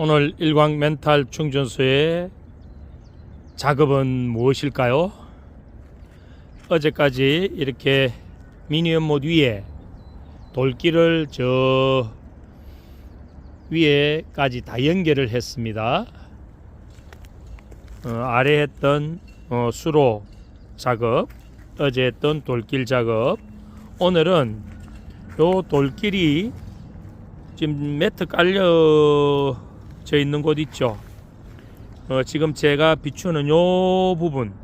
오늘 일광 멘탈 충전소의 작업은 무엇일까요? 어제까지 이렇게 미니 연못 위에 돌길을 저 위에까지 다 연결을 했습니다. 어, 아래 했던 어, 수로 작업, 어제 했던 돌길 작업, 오늘은 요 돌길이 지금 매트 깔려 져 있는 곳 있죠. 어, 지금 제가 비추는 요 부분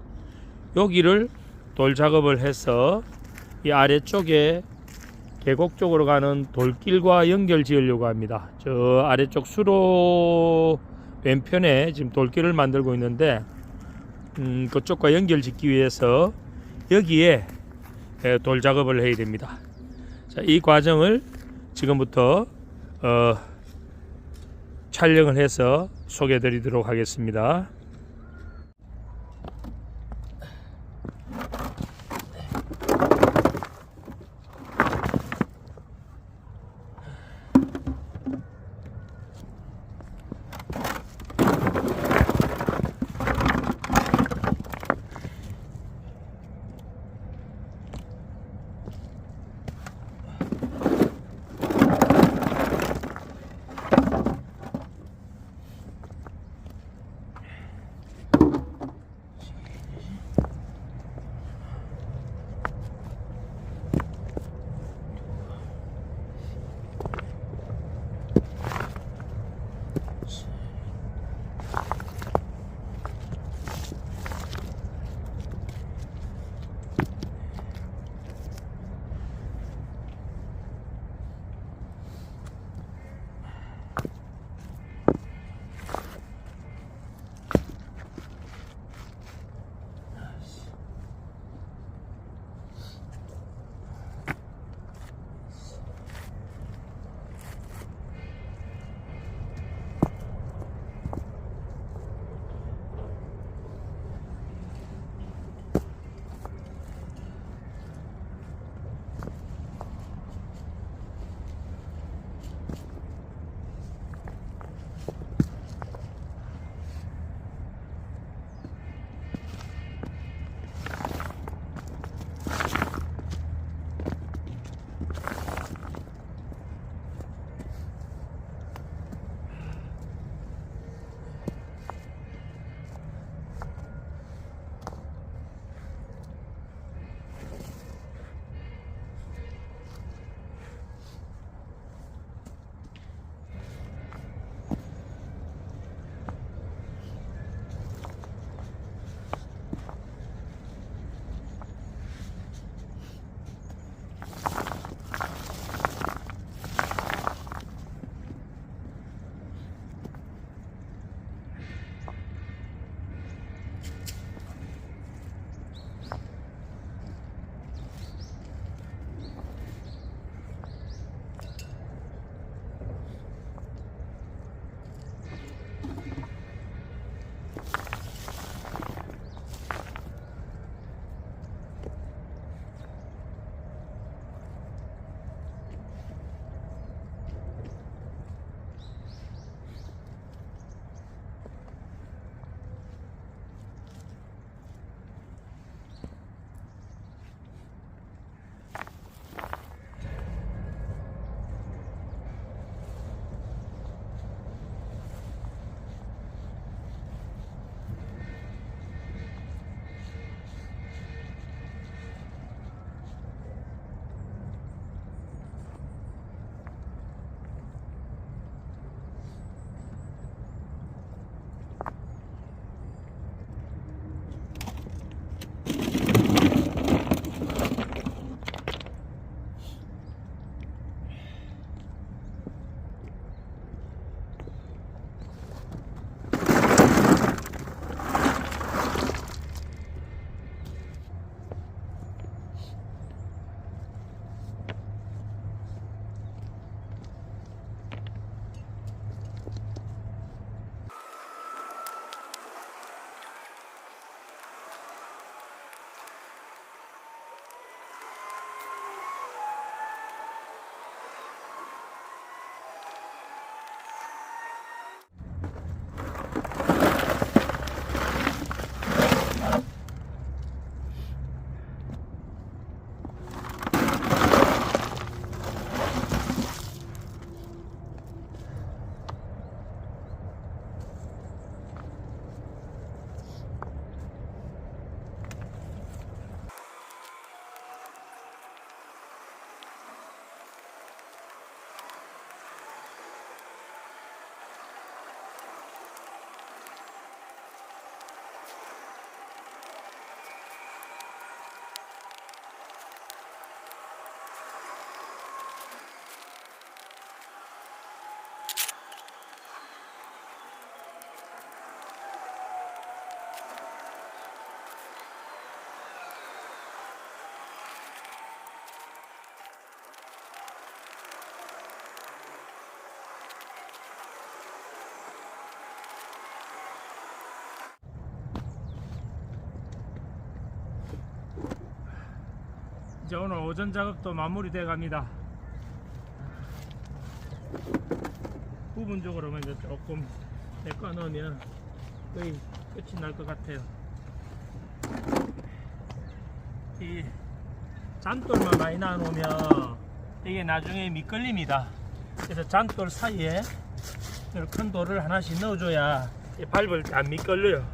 여기를 돌 작업을 해서 이 아래쪽에 계곡 쪽으로 가는 돌길과 연결 지으려고 합니다. 저 아래쪽 수로 왼편에 지금 돌길을 만들고 있는데 음, 그쪽과 연결 짓기 위해서 여기에 에, 돌 작업을 해야 됩니다. 자, 이 과정을 지금부터 어, 촬영을 해서 소개해 드리도록 하겠습니다. 이제 오늘 오전 작업도 마무리돼 갑니다. 부분적으로만 이제 조금 메꿔 넣으면 거의 끝이 날 것 같아요. 이 잔돌만 많이 나누면 이게 나중에 미끌립니다. 그래서 잔돌 사이에 큰 돌을 하나씩 넣어줘야 이 밟을 때안 미끌려요.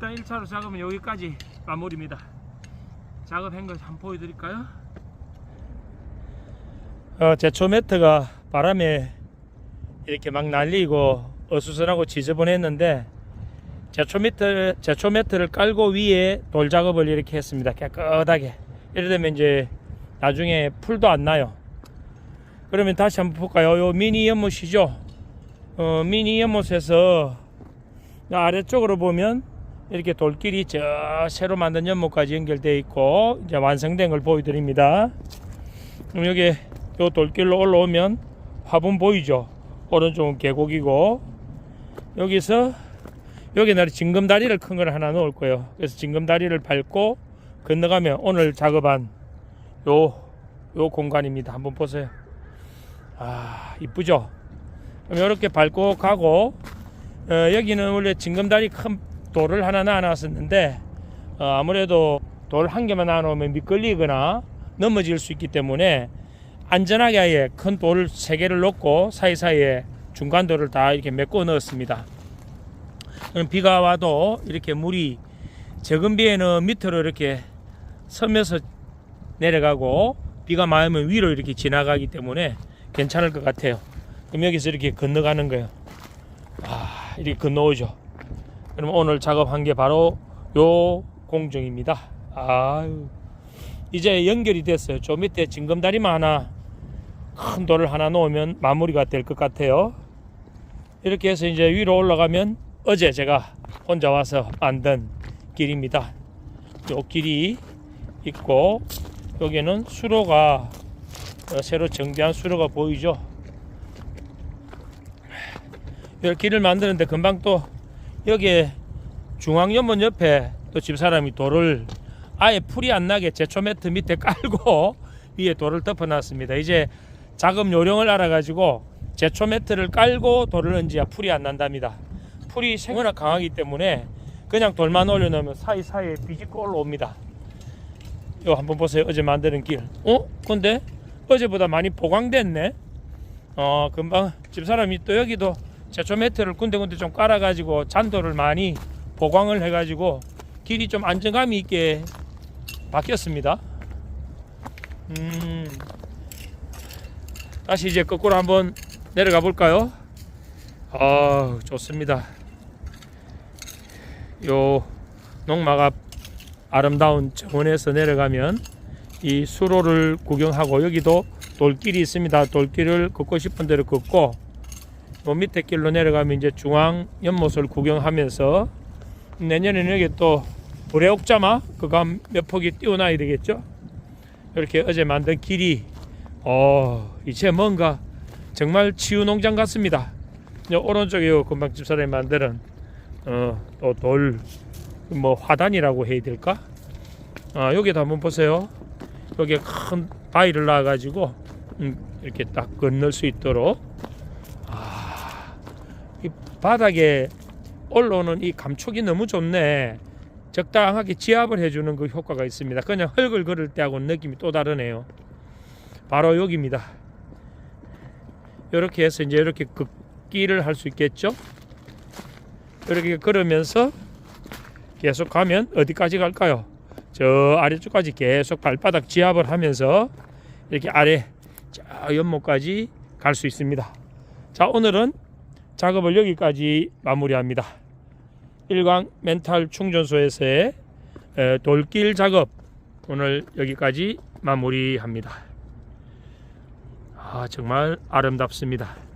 일단 1차로 작업은 여기까지 마무리입니다. 작업한 걸 한번 보여드릴까요? 어, 제초 매트가 바람에 이렇게 막 날리고 어수선하고 지저분했는데 제초 매트 제초 매트를 깔고 위에 돌 작업을 이렇게 했습니다. 깨끗하게. 이래 되면 이제 나중에 풀도 안 나요. 그러면 다시 한번 볼까요? 요 미니 연못이죠. 어, 미니 연못에서 아래쪽으로 보면 이렇게 돌길이 저 새로 만든 연못까지 연결되어 있고 이제 완성된 걸 보여드립니다. 그럼 여기 요 돌길로 올라오면 화분 보이죠? 오른쪽은 계곡이고 여기서 여기 나 징검다리를 큰 걸 하나 놓을 거예요. 그래서 징검다리를 밟고 건너가면 오늘 작업한 요, 요 공간입니다. 한번 보세요. 아, 이쁘죠? 그럼 이렇게 밟고 가고 어, 여기는 원래 징검다리 큰 돌을 하나 놔놨었는데 어, 아무래도 돌 한 개만 놔놓으면 미끌리거나 넘어질 수 있기 때문에 안전하게 아예 큰 돌 세 개를 놓고 사이사이에 중간 돌을 다 이렇게 메꿔 넣었습니다. 비가 와도 이렇게 물이 적은 비에는 밑으로 이렇게 서면서 내려가고 비가 많으면 위로 이렇게 지나가기 때문에 괜찮을 것 같아요. 그럼 여기서 이렇게 건너가는 거예요. 아, 이렇게 건너오죠. 그럼 오늘 작업한 게 바로 요 공정입니다. 아유, 이제 연결이 됐어요. 저 밑에 징검다리만 하나 큰 돌을 하나 놓으면 마무리가 될 것 같아요. 이렇게 해서 이제 위로 올라가면 어제 제가 혼자 와서 만든 길입니다. 요 길이 있고 여기는 수로가 어, 새로 정비한 수로가 보이죠. 이 길을 만드는데 금방 또 여기에 중앙연못 옆에 또 집사람이 돌을 아예 풀이 안 나게 제초 매트 밑에 깔고 위에 돌을 덮어놨습니다. 이제 작업 요령을 알아가지고 제초 매트를 깔고 돌을 얹어야 풀이 안 난답니다. 풀이 생각나 강하기 때문에 그냥 돌만 올려놓으면 사이사이에 비집고 올라옵니다. 이거 한번 보세요. 어제 만드는 길. 어? 근데 어제보다 많이 보강됐네. 어, 금방 집사람이 또 여기도 제초 매트를 군데군데 좀 깔아가지고 잔도를 많이 보강을 해가지고 길이 좀 안정감이 있게 바뀌었습니다. 음, 다시 이제 거꾸로 한번 내려가 볼까요? 아, 좋습니다. 요 농막 앞 아름다운 정원에서 내려가면 이 수로를 구경하고 여기도 돌길이 있습니다. 돌길을 걷고 싶은 대로 걷고 요 밑에 길로 내려가면 이제 중앙 연못을 구경하면서 내년에는 여기 또 불의 옥자마 그거 한몇 폭이 띄워놔야 되겠죠. 이렇게 어제 만든 길이 어 이제 뭔가 정말 치유 농장 같습니다. 요 오른쪽에 요 금방 집사람이 만드는 어또돌 뭐 화단이라고 해야 될까? 아 여기도 한번 보세요. 여기에 큰 바위를 놔가지고 음, 이렇게 딱 건널 수 있도록 바닥에 올라오는 이 감촉이 너무 좋네. 적당하게 지압을 해주는 그 효과가 있습니다. 그냥 흙을 걸을 때하고는 느낌이 또 다르네요. 바로 여기입니다. 이렇게 해서 이제 이렇게 긋기를 할 수 있겠죠. 이렇게 걸으면서 계속 가면 어디까지 갈까요? 저 아래쪽까지 계속 발바닥 지압을 하면서 이렇게 아래 저 연못까지 갈 수 있습니다. 자 오늘은 작업을 여기까지 마무리합니다. 일광 멘탈 충전소에서의 에, 돌길 작업 오늘 여기까지 마무리합니다. 아 정말 아름답습니다.